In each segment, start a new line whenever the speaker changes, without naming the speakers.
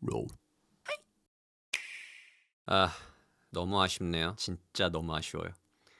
롤. 아, 너무 아쉽네요. 진짜 너무 아쉬워요.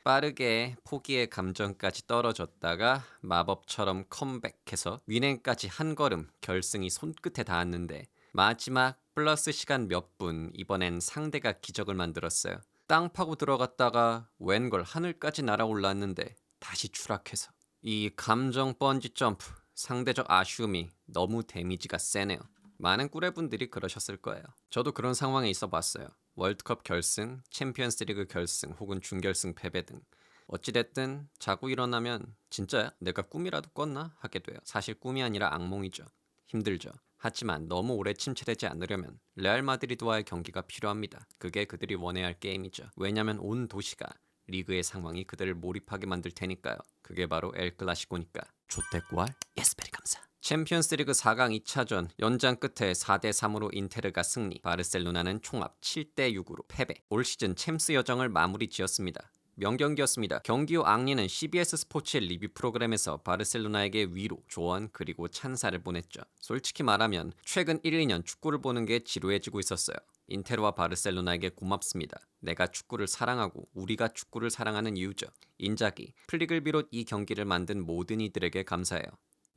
빠르게 포기의 감정까지 떨어졌다가 마법처럼 컴백해서 위냉까지 한 걸음 결승이 손끝에 닿았는데 마지막 플러스 시간 몇 분 이번엔 상대가 기적을 만들었어요. 땅 파고 들어갔다가 웬걸 하늘까지 날아올랐는데 다시 추락해서 이 감정 번지 점프 상대적 아쉬움이 너무 데미지가 세네요. 많은 꾸레분들이 그러셨을 거예요. 저도 그런 상황에 있어 봤어요. 월드컵 결승, 챔피언스리그 결승 혹은 준결승 패배 등 어찌됐든 자고 일어나면 진짜야 내가 꿈이라도 꿨나 하게 돼요. 사실 꿈이 아니라 악몽이죠. 힘들죠. 하지만 너무 오래 침체되지 않으려면 레알 마드리드와의 경기가 필요합니다. 그게 그들이 원해야 할 게임이죠. 왜냐면 온 도시가 리그의 상황이 그들을 몰입하게 만들 테니까요. 그게 바로 엘 클라시코니까. 좆대꾸알 예스베리 감사. 챔피언스리그 4강 2차전 연장 끝에 4대 3으로 인테르가 승리. 바르셀로나는 총합 7대 6으로 패배. 올 시즌 챔스 여정을 마무리 지었습니다. 명경기였습니다. 경기 후 앙리는 CBS 스포츠의 리뷰 프로그램에서 바르셀로나에게 위로, 조언 그리고 찬사를 보냈죠. 솔직히 말하면 최근 1, 2년 축구를 보는 게 지루해지고 있었어요. 인테르와 바르셀로나에게 고맙습니다. 내가 축구를 사랑하고 우리가 축구를 사랑하는 이유죠. 인자기, 플릭을 비롯 이 경기를 만든 모든 이들에게 감사해요.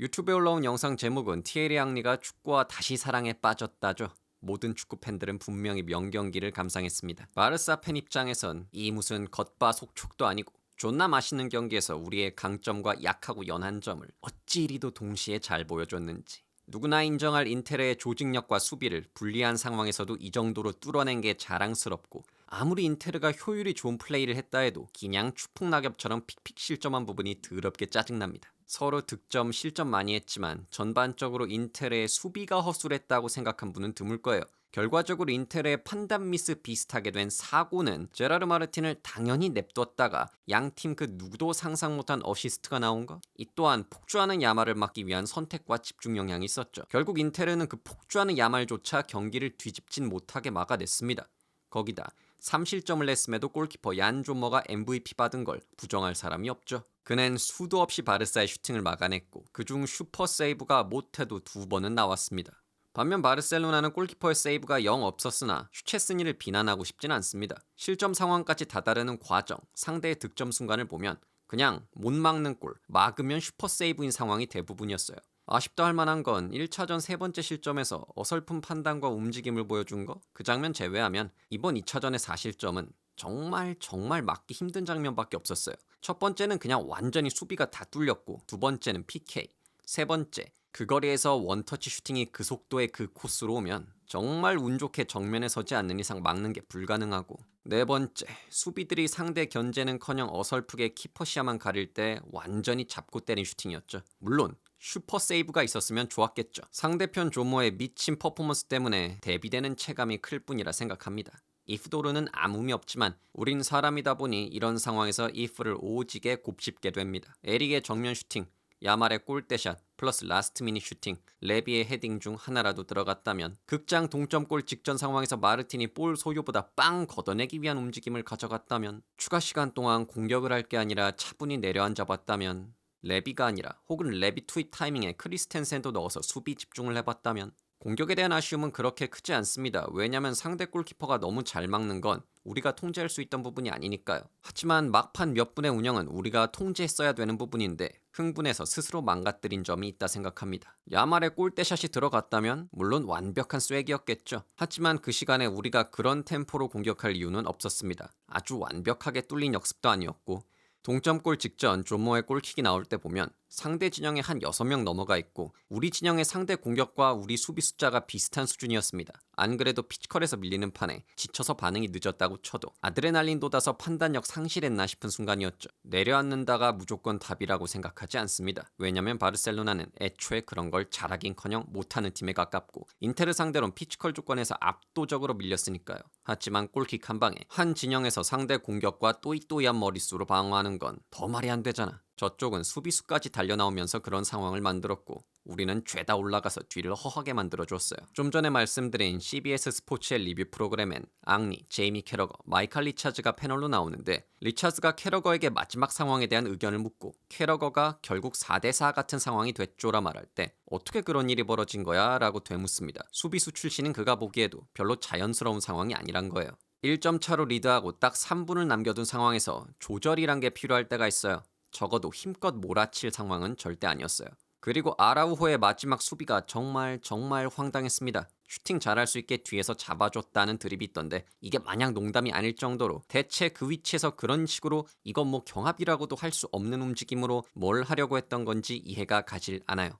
유튜브에 올라온 영상 제목은 티에리 앙리가 축구와 다시 사랑에 빠졌다죠. 모든 축구 팬들은 분명히 명경기를 감상했습니다. 바르사 팬 입장에선 이 무슨 겉바 속촉도 아니고 존나 맛있는 경기에서 우리의 강점과 약하고 연한 점을 어찌 이리도 동시에 잘 보여줬는지 누구나 인정할 인텔의 조직력과 수비를 불리한 상황에서도 이 정도로 뚫어낸 게 자랑스럽고 아무리 인테르가 효율이 좋은 플레이를 했다 해도 그냥 추풍낙엽처럼 픽픽 실점한 부분이 더럽게 짜증납니다. 서로 득점, 실점 많이 했지만 전반적으로 인텔의 수비가 허술했다고 생각한 분은 드물 거예요. 결과적으로 인텔의 판단 미스 비슷하게 된 사고는 제라르 마르틴을 당연히 냅뒀다가 양 팀 그 누구도 상상 못한 어시스트가 나온 거? 이 또한 폭주하는 야말을 막기 위한 선택과 집중 영향이 있었죠. 결국 인테르는 그 폭주하는 야말조차 경기를 뒤집진 못하게 막아냈습니다. 거기다 3실점을 냈음에도 골키퍼 얀 조머가 MVP 받은 걸 부정할 사람이 없죠. 그는 수도 없이 바르사의 슈팅을 막아냈고 그중 슈퍼 세이브가 못해도 두 번은 나왔습니다. 반면 바르셀로나는 골키퍼의 세이브가 영 없었으나 슈체스니를 비난하고 싶진 않습니다. 실점 상황까지 다다르는 과정, 상대의 득점 순간을 보면 그냥 못 막는 골, 막으면 슈퍼 세이브인 상황이 대부분이었어요. 아쉽다 할 만한 건 1차전 세 번째 실점에서 어설픈 판단과 움직임을 보여준 거? 그 장면 제외하면 이번 2차전의 4실점은 정말 정말 막기 힘든 장면밖에 없었어요. 첫 번째는 그냥 완전히 수비가 다 뚫렸고 두 번째는 PK, 세 번째 그 거리에서 원터치 슈팅이 그 속도의 그 코스로 오면 정말 운 좋게 정면에 서지 않는 이상 막는 게 불가능하고 네 번째 수비들이 상대 견제는커녕 어설프게 키퍼 시야만 가릴 때 완전히 잡고 때린 슈팅이었죠. 물론 슈퍼 세이브가 있었으면 좋았겠죠. 상대편 조모의 미친 퍼포먼스 때문에 대비되는 체감이 클 뿐이라 생각합니다. 이프도르는 아무 의미 없지만 우린 사람이다 보니 이런 상황에서 이프를 오지게 곱씹게 됩니다. 에릭의 정면 슈팅, 야말의 골대샷, 플러스 라스트 미니 슈팅, 레비의 헤딩 중 하나라도 들어갔다면 극장 동점골 직전 상황에서 마르틴이 볼 소유보다 빵 걷어내기 위한 움직임을 가져갔다면 추가 시간 동안 공격을 할 게 아니라 차분히 내려앉아 봤다면 레비가 아니라 혹은 레비 투입 타이밍에 크리스텐센도 넣어서 수비 집중을 해봤다면 공격에 대한 아쉬움은 그렇게 크지 않습니다. 왜냐면 상대 골키퍼가 너무 잘 막는 건 우리가 통제할 수 있던 부분이 아니니까요. 하지만 막판 몇 분의 운영은 우리가 통제했어야 되는 부분인데 흥분해서 스스로 망가뜨린 점이 있다 생각합니다. 야말의 골대샷이 들어갔다면 물론 완벽한 스웩이었겠죠. 하지만 그 시간에 우리가 그런 템포로 공격할 이유는 없었습니다. 아주 완벽하게 뚫린 역습도 아니었고 동점골 직전 조모의 골킥이 나올 때 보면 상대 진영에 한 6명 넘어가 있고 우리 진영의 상대 공격과 우리 수비 숫자가 비슷한 수준이었습니다. 안 그래도 피지컬에서 밀리는 판에 지쳐서 반응이 늦었다고 쳐도 아드레날린 돋아서 판단력 상실했나 싶은 순간이었죠. 내려앉는다가 무조건 답이라고 생각하지 않습니다. 왜냐면 바르셀로나는 애초에 그런 걸 잘하긴커녕 못하는 팀에 가깝고 인테르 상대론 피지컬 조건에서 압도적으로 밀렸으니까요. 하지만 골킥 한 방에 한 진영에서 상대 공격과 또이또이한 머릿수로 방어하는 건 더 말이 안 되잖아. 저쪽은 수비수까지 달려나오면서 그런 상황을 만들었고 우리는 죄다 올라가서 뒤를 허하게 만들어줬어요. 좀 전에 말씀드린 CBS 스포츠의 리뷰 프로그램엔 앙리, 제이미 캐러거, 마이칼 리차즈가 패널로 나오는데 리차즈가 캐러거에게 마지막 상황에 대한 의견을 묻고 캐러거가 결국 4대4 같은 상황이 됐죠라 말할 때 어떻게 그런 일이 벌어진 거야? 라고 되묻습니다. 수비수 출신인 그가 보기에도 별로 자연스러운 상황이 아니란 거예요. 1점 차로 리드하고 딱 3분을 남겨둔 상황에서 조절이란 게 필요할 때가 있어요. 적어도 힘껏 몰아칠 상황은 절대 아니었어요. 그리고 아라우호의 마지막 수비가 정말 정말 황당했습니다. 슈팅 잘할 수 있게 뒤에서 잡아줬다는 드립이 있던데 이게 마냥 농담이 아닐 정도로 대체 그 위치에서 그런 식으로 이건 뭐 경합이라고도 할 수 없는 움직임으로 뭘 하려고 했던 건지 이해가 가질 않아요.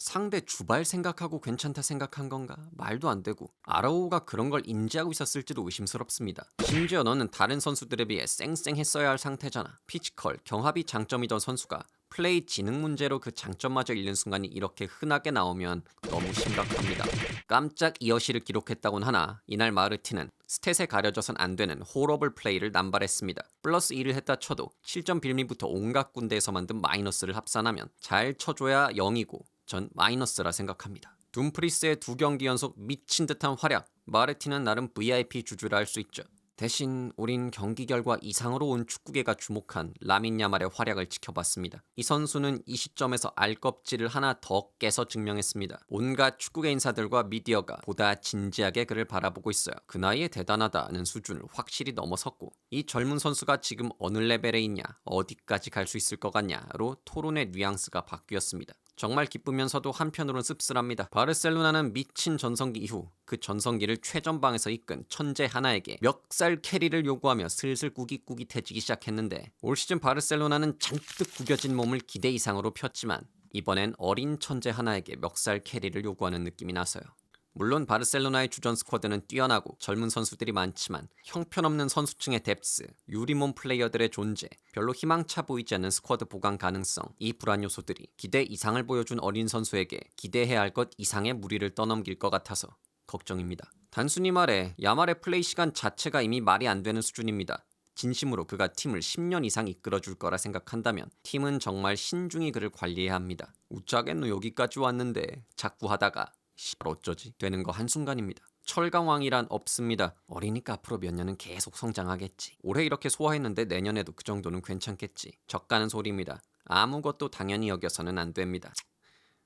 상대 주발 생각하고 괜찮다 생각한 건가? 말도 안 되고 아라오가 그런 걸 인지하고 있었을지도 의심스럽습니다. 심지어 너는 다른 선수들에 비해 쌩쌩했어야 할 상태잖아. 피지컬, 경합이 장점이던 선수가 플레이 지능 문제로 그 장점마저 잃는 순간이 이렇게 흔하게 나오면 너무 심각합니다. 깜짝 이어시를 기록했다곤 하나 이날 마르티는 스탯에 가려져선 안 되는 호러블 플레이를 남발했습니다. 플러스 1을 했다 쳐도 실점 빌미부터 온갖 군데에서 만든 마이너스를 합산하면 잘 쳐줘야 0이고 전 마이너스라 생각합니다. 둠프리스의 두 경기 연속 미친 듯한 활약. 마르티는 나름 VIP 주주라 할 수 있죠. 대신 우린 경기 결과 이상으로 온 축구계가 주목한 라민 야말의 활약을 지켜봤습니다. 이 선수는 이 시점에서 알껍질을 하나 더 깨서 증명했습니다. 온갖 축구계 인사들과 미디어가 보다 진지하게 그를 바라보고 있어요. 그 나이에 대단하다는 수준을 확실히 넘어섰고 이 젊은 선수가 지금 어느 레벨에 있냐, 어디까지 갈 수 있을 것 같냐로 토론의 뉘앙스가 바뀌었습니다. 정말 기쁘면서도 한편으로는 씁쓸합니다. 바르셀로나는 미친 전성기 이후 그 전성기를 최전방에서 이끈 천재 하나에게 멱살 캐리를 요구하며 슬슬 꾸깃꾸깃해지기 시작했는데 올 시즌 바르셀로나는 잔뜩 구겨진 몸을 기대 이상으로 폈지만 이번엔 어린 천재 하나에게 멱살 캐리를 요구하는 느낌이 나서요. 물론 바르셀로나의 주전 스쿼드는 뛰어나고 젊은 선수들이 많지만 형편없는 선수층의 뎁스, 유리몸 플레이어들의 존재, 별로 희망차 보이지 않는 스쿼드 보강 가능성, 이 불안 요소들이 기대 이상을 보여준 어린 선수에게 기대해야 할 것 이상의 무리를 떠넘길 것 같아서 걱정입니다. 단순히 말해 야말의 플레이 시간 자체가 이미 말이 안 되는 수준입니다. 진심으로 그가 팀을 10년 이상 이끌어줄 거라 생각한다면 팀은 정말 신중히 그를 관리해야 합니다. 우짜겠노 여기까지 왔는데 자꾸 하다가 씨발 어쩌지 되는 거 한순간입니다. 철강왕이란 없습니다. 어리니까 앞으로 몇 년은 계속 성장하겠지. 올해 이렇게 소화했는데 내년에도 그 정도는 괜찮겠지. 적가는 소리입니다. 아무것도 당연히 여겨서는 안 됩니다.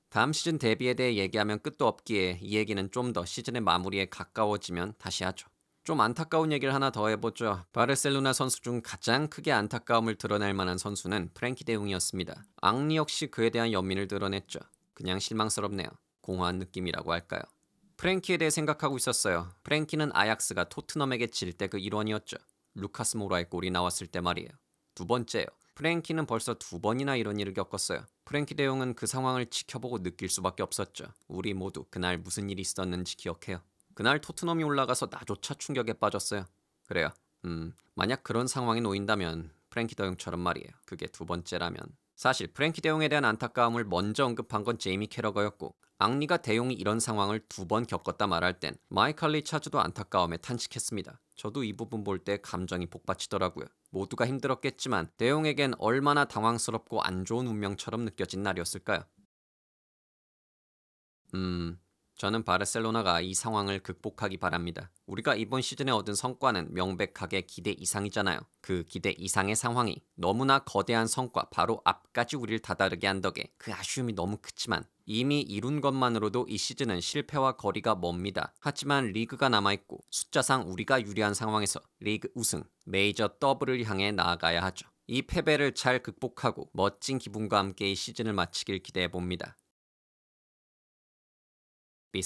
다음 시즌 데뷔에 대해 얘기하면 끝도 없기에 이 얘기는 좀 더 시즌의 마무리에 가까워지면 다시 하죠. 좀 안타까운 얘기를 하나 더 해보죠. 바르셀로나 선수 중 가장 크게 안타까움을 드러낼 만한 선수는 프랭키 대웅이었습니다. 앙리 역시 그에 대한 연민을 드러냈죠. 그냥 실망스럽네요. 공허한 느낌이라고 할까요? 프랭키에 대해 생각하고 있었어요. 프랭키는 아약스가 토트넘에게 질 때 그 일원이었죠. 루카스 모라의 골이 나왔을 때 말이에요. 두 번째요. 프랭키는 벌써 두 번이나 이런 일을 겪었어요. 프랭키 대용은 그 상황을 지켜보고 느낄 수밖에 없었죠. 우리 모두 그날 무슨 일이 있었는지 기억해요. 그날 토트넘이 올라가서 나조차 충격에 빠졌어요. 그래요. 음, 만약 그런 상황에 놓인다면 프랭키 대용처럼 말이에요. 그게 두 번째라면. 사실 프랭키 대용에 대한 안타까움을 먼저 언급한 건 제이미 캐러거였고 앙리가 대용이 이런 상황을 두 번 겪었다 말할 땐 마이칼 리차즈도 안타까움에 탄식했습니다. 저도 이 부분 볼 때 감정이 복받치더라고요. 모두가 힘들었겠지만 대용에겐 얼마나 당황스럽고 안 좋은 운명처럼 느껴진 날이었을까요? 음, 저는 바르셀로나가 이 상황을 극복하기 바랍니다. 우리가 이번 시즌에 얻은 성과는 명백하게 기대 이상이잖아요. 그 기대 이상의 상황이 너무나 거대한 성과 바로 앞까지 우리를 다다르게 한 덕에 그 아쉬움이 너무 크지만 이미 이룬 것만으로도 이 시즌은 실패와 거리가 멉니다. 하지만 리그가 남아있고 숫자상 우리가 유리한 상황에서 리그 우승, 메이저 더블을 향해 나아가야 하죠. 이 패배를 잘 극복하고 멋진 기분과 함께 이 시즌을 마치길 기대해 봅니다. 비